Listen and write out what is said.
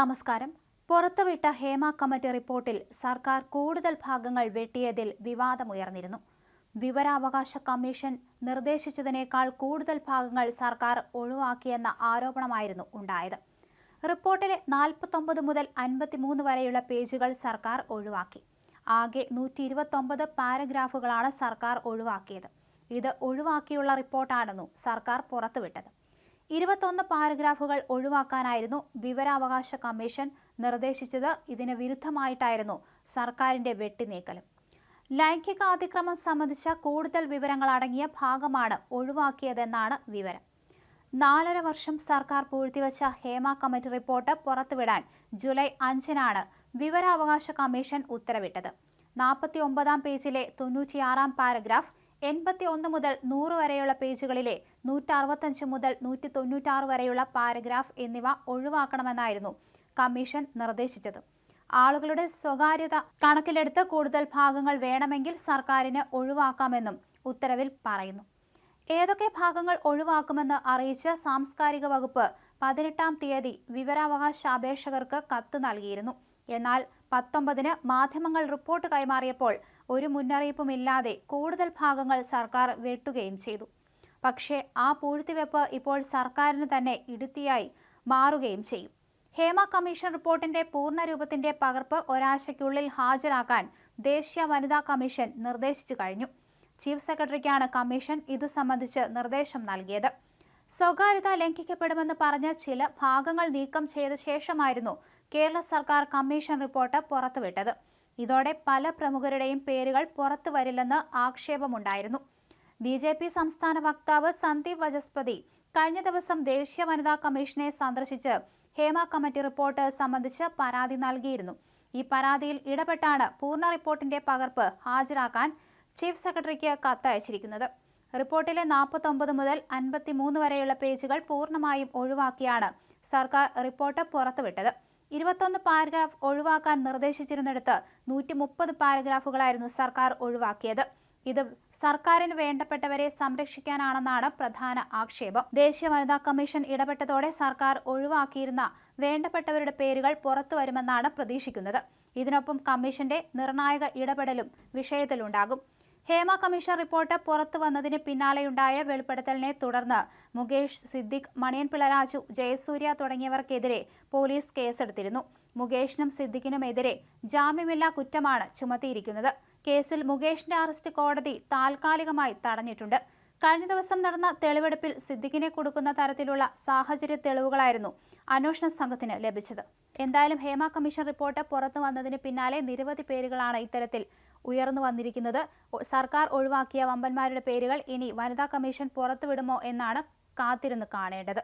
നമസ്കാരം. പുറത്തുവിട്ട ഹേമ കമ്മിറ്റി റിപ്പോർട്ടിൽ സർക്കാർ കൂടുതൽ ഭാഗങ്ങൾ വെട്ടിയതിൽ വിവാദമുയർന്നിരുന്നു. വിവരാവകാശ കമ്മീഷൻ നിർദ്ദേശിച്ചതിനേക്കാൾ കൂടുതൽ ഭാഗങ്ങൾ സർക്കാർ ഒഴിവാക്കിയെന്ന ആരോപണമായിരുന്നു ഉണ്ടായത്. റിപ്പോർട്ടിലെ നാൽപ്പത്തൊമ്പത് മുതൽ അൻപത്തിമൂന്ന് വരെയുള്ള പേജുകൾ സർക്കാർ ഒഴിവാക്കി. ആകെ നൂറ്റി ഇരുപത്തൊമ്പത് പാരഗ്രാഫുകളാണ് സർക്കാർ ഒഴിവാക്കിയത്. ഇത് ഒഴിവാക്കിയുള്ള റിപ്പോർട്ടാണെന്നു സർക്കാർ പുറത്തുവിട്ടത്. ഇരുപത്തൊന്ന് പാരഗ്രാഫുകൾ ഒഴിവാക്കാനായിരുന്നു വിവരാവകാശ കമ്മീഷൻ നിർദ്ദേശിച്ചത്. ഇതിന് വിരുദ്ധമായിട്ടായിരുന്നു സർക്കാരിന്റെ വെട്ടിനീക്കലും. ലൈംഗിക അതിക്രമം സംബന്ധിച്ച കൂടുതൽ വിവരങ്ങൾ അടങ്ങിയ ഭാഗമാണ് ഒഴിവാക്കിയതെന്നാണ് വിവരം. നാലര വർഷം സർക്കാർ പൂഴ്ത്തിവച്ച ഹേമ കമ്മിറ്റി റിപ്പോർട്ട് പുറത്തുവിടാൻ ജൂലൈ അഞ്ചിനാണ് വിവരാവകാശ കമ്മീഷൻ ഉത്തരവിട്ടത്. നാൽപ്പത്തി ഒമ്പതാം പേജിലെ തൊണ്ണൂറ്റിയാറാം പാരഗ്രാഫ് എൺപത്തി ഒന്ന് മുതൽ നൂറ് വരെയുള്ള പേജുകളിലെ നൂറ്റി അറുപത്തഞ്ച് മുതൽ നൂറ്റി തൊണ്ണൂറ്റാറ് വരെയുള്ള പാരഗ്രാഫ് എന്നിവ ഒഴിവാക്കണമെന്നായിരുന്നു കമ്മീഷൻ നിർദ്ദേശിച്ചത്. ആളുകളുടെ സ്വകാര്യത കണക്കിലെടുത്ത് കൂടുതൽ ഭാഗങ്ങൾ വേണമെങ്കിൽ സർക്കാരിന് ഒഴിവാക്കാമെന്നും ഉത്തരവിൽ പറയുന്നു. ഏതൊക്കെ ഭാഗങ്ങൾ ഒഴിവാക്കുമെന്ന് അറിയിച്ച സാംസ്കാരിക വകുപ്പ് പതിനെട്ടാം തീയതി വിവരാവകാശ അപേക്ഷകർക്ക് കത്ത് നൽകിയിരുന്നു. എന്നാൽ പത്തൊമ്പതിന് മാധ്യമങ്ങൾ റിപ്പോർട്ട് കൈമാറിയപ്പോൾ ഒരു മുന്നറിയിപ്പുമില്ലാതെ കൂടുതൽ ഭാഗങ്ങൾ സർക്കാർ വെട്ടുകയും ചെയ്തു. പക്ഷേ ആ പൂഴ്ത്തിവെപ്പ് ഇപ്പോൾ സർക്കാരിന് തന്നെ ഇടുത്തിയായി മാറുകയും ചെയ്യും. ഹേമ കമ്മീഷൻ റിപ്പോർട്ടിന്റെ പൂർണരൂപത്തിന്റെ പകർപ്പ് ഒരാഴ്ചയ്ക്കുള്ളിൽ ഹാജരാക്കാൻ ദേശീയ വനിതാ കമ്മീഷൻ നിർദ്ദേശിച്ചു കഴിഞ്ഞു. ചീഫ് സെക്രട്ടറിക്കാണ് കമ്മീഷൻ ഇതു സംബന്ധിച്ച് നിർദ്ദേശം നൽകിയത്. സ്വകാര്യത ലംഘിക്കപ്പെടുമെന്ന് പറഞ്ഞ ചില ഭാഗങ്ങൾ നീക്കം ചെയ്ത ശേഷമായിരുന്നു കേരള സർക്കാർ കമ്മീഷൻ റിപ്പോർട്ട് പുറത്തുവിട്ടത്. ഇതോടെ പല പ്രമുഖരുടെയും പേരുകൾ പുറത്തു വരില്ലെന്ന് ആക്ഷേപമുണ്ടായിരുന്നു. ബി ജെ പി സംസ്ഥാന വക്താവ് സന്ദീപ് വചസ്പതി കഴിഞ്ഞ ദിവസം ദേശീയ വനിതാ കമ്മീഷനെ സന്ദർശിച്ച് ഹേമ കമ്മിറ്റി റിപ്പോർട്ട് സംബന്ധിച്ച് പരാതി നൽകിയിരുന്നു. ഈ പരാതിയിൽ ഇടപെട്ടാണ് പൂർണ റിപ്പോർട്ടിന്റെ പകർപ്പ് ഹാജരാക്കാൻ ചീഫ് സെക്രട്ടറിക്ക് കത്തയച്ചിരിക്കുന്നത്. റിപ്പോർട്ടിലെ നാൽപ്പത്തൊമ്പത് മുതൽ അൻപത്തിമൂന്ന് വരെയുള്ള പേജുകൾ പൂർണമായും ഒഴിവാക്കിയാണ് സർക്കാർ റിപ്പോർട്ട് പുറത്തുവിട്ടത്. ഇരുപത്തൊന്ന് പാരഗ്രാഫ് ഒഴിവാക്കാൻ നിർദ്ദേശിച്ചിരുന്നിടത്ത് നൂറ്റി മുപ്പത് പാരഗ്രാഫുകളായിരുന്നു സർക്കാർ ഒഴിവാക്കിയത്. ഇത് സർക്കാരിന് വേണ്ടപ്പെട്ടവരെ സംരക്ഷിക്കാനാണെന്നാണ് പ്രധാന ആക്ഷേപം. ദേശീയ വനിതാ കമ്മീഷൻ ഇടപെട്ടതോടെ സർക്കാർ ഒഴിവാക്കിയിരുന്ന വേണ്ടപ്പെട്ടവരുടെ പേരുകൾ പുറത്തു വരുമെന്നാണ് പ്രതീക്ഷിക്കുന്നത്. ഇതിനൊപ്പം കമ്മീഷന്റെ നിർണായക ഇടപെടലും വിഷയത്തിലുണ്ടാകും. ഹേമ കമ്മീഷൻ റിപ്പോർട്ട് പുറത്തു വന്നതിന് പിന്നാലെയുണ്ടായ വെളിപ്പെടുത്തലിനെ തുടർന്ന് മുകേഷ് സിദ്ദിഖ് മണിയൻ പിളരാജു ജയസൂര്യ തുടങ്ങിയവർക്കെതിരെ പോലീസ് കേസെടുത്തിരുന്നു. മുകേഷിനും സിദ്ദിഖിനുമെതിരെ ജാമ്യമില്ലാ കുറ്റമാണ് ചുമത്തിയിരിക്കുന്നത്. കേസിൽ മുകേഷിന്റെ അറസ്റ്റ് കോടതി താൽക്കാലികമായി തടഞ്ഞിട്ടുണ്ട്. കഴിഞ്ഞ ദിവസം നടന്ന തെളിവെടുപ്പിൽ സിദ്ദിഖിനെ കൊടുക്കുന്ന തരത്തിലുള്ള സാഹചര്യ തെളിവുകളായിരുന്നു അന്വേഷണ സംഘത്തിന് ലഭിച്ചത്. എന്തായാലും ഹേമ കമ്മീഷൻ റിപ്പോർട്ട് പുറത്തു വന്നതിന് പിന്നാലെ നിരവധി പേരുകളാണ് ഇത്തരത്തിൽ ഉയർന്നു വന്നിരിക്കുന്നത്. സർക്കാർ ഒഴിവാക്കിയ വമ്പന്മാരുടെ പേരുകൾ ഇനി വനിതാ കമ്മീഷൻ പുറത്തുവിടുമോ എന്നാണ് കാത്തിരുന്ന് കാണേണ്ടത്.